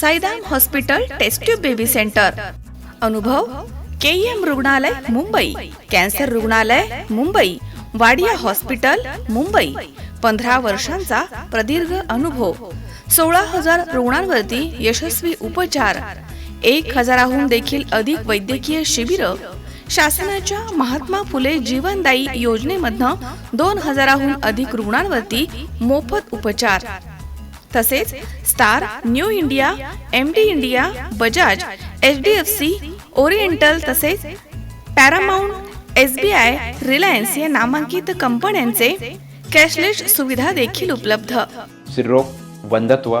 Saidham hospital test tube baby centre. अनुभव? K M रुग्णालय Mumbai. Cancer रुग्णालय मुंबई. वाडिया हॉस्पिटल मुंबई. पंधरा वर्षांचा प्रदीर्घ अनुभव. सोळा हजार रुग्णांवरती यशस्वी उपचार. एक हजाराहून देखील अधिक वैद्यकीय शिबिरं. शासनाच्या महात्मा फुले जीवनदायी योजनेमधनं दोन हजाराहून अधिक रुग्णांवरती मोफत उपचार. तसेच star new India M D India Bajaj H D F C oriental तसेच Paramount S B I Reliance या नामांकित कंपन्यांचे कॅशलेस सुविधा देखील उपलब्ध. स्त्रीरोग वंदत्व